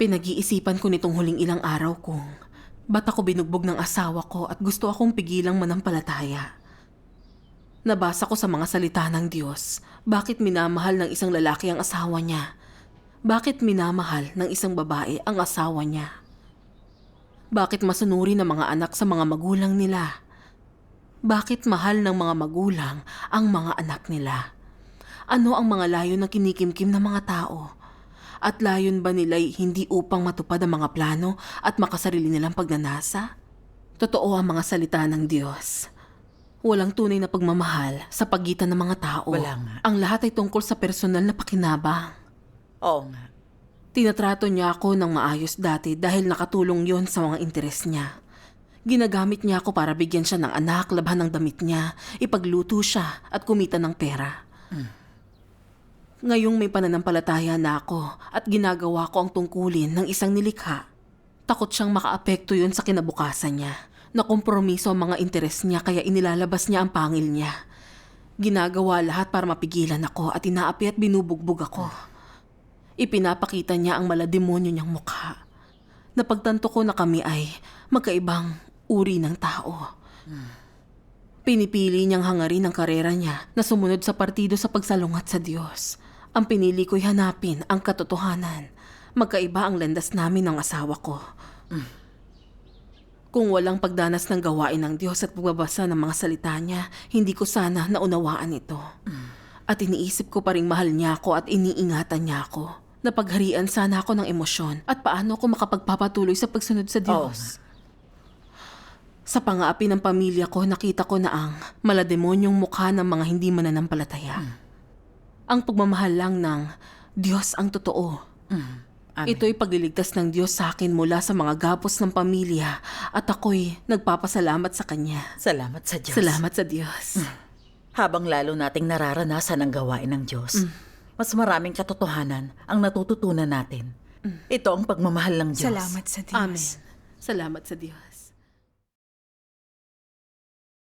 Pinag-iisipan ko nitong huling ilang araw kung ba't ako binugbog ng asawa ko at gusto akong pigilang manampalataya. Nabasa ko sa mga salita ng Diyos, bakit minamahal ng isang lalaki ang asawa niya? Bakit minamahal ng isang babae ang asawa niya? Bakit masunuri ng mga anak sa mga magulang nila? Bakit mahal ng mga magulang ang mga anak nila? Ano ang mga layon na kinikimkim ng mga tao? At layon ba nila'y hindi upang matupad ang mga plano at makasarili nilang pagnanasa? Totoo ang mga salita ng Diyos. Walang tunay na pagmamahal sa pagitan ng mga tao. Wala nga. Ang lahat ay tungkol sa personal na pakinabang. Oo nga. Tinatrato niya ako ng maayos dati dahil nakatulong yon sa mga interes niya. Ginagamit niya ako para bigyan siya ng anak, labhan ng damit niya, ipagluto siya at kumita ng pera. Ngayong may pananampalataya na ako at ginagawa ko ang tungkulin ng isang nilikha, takot siyang makaapekto yun sa kinabukasan niya. Nakompromiso ang mga interes niya kaya inilalabas niya ang pangil niya. Ginagawa lahat para mapigilan ako at inaapi at binubugbog ako. Ipinapakita niya ang malademonyo niyang mukha. Napagtanto ko na kami ay magkaibang uri ng tao. Pinipili niyang hangarin ang karera niya na sumunod sa partido sa pagsalungat sa Diyos. Ang pinili ko'y hanapin ang katotohanan. Magkaiba ang landas namin ng asawa ko. Kung walang pagdanas ng gawain ng Diyos at pagbabasa ng mga salita niya, hindi ko sana naunawaan ito. At iniisip ko pa rin mahal niya ako at iniingatan niya ako. Napagharian sana ako ng emosyon at paano ako makapagpapatuloy sa pagsunod sa Diyos. Sa pangaapi ng pamilya ko, nakita ko na ang malademonyong mukha ng mga hindi mananampalataya. Ang pagmamahal lang ng Diyos ang totoo. Amen. Ito'y pagliligtas ng Diyos sa akin mula sa mga gapos ng pamilya at ako'y nagpapasalamat sa Kanya. Salamat sa Diyos. Salamat sa Diyos. Habang lalo nating nararanasan ang gawain ng Diyos, mas maraming katotohanan ang natututunan natin. Ito ang pagmamahal ng Diyos. Salamat sa Diyos. Amen. Salamat sa Diyos.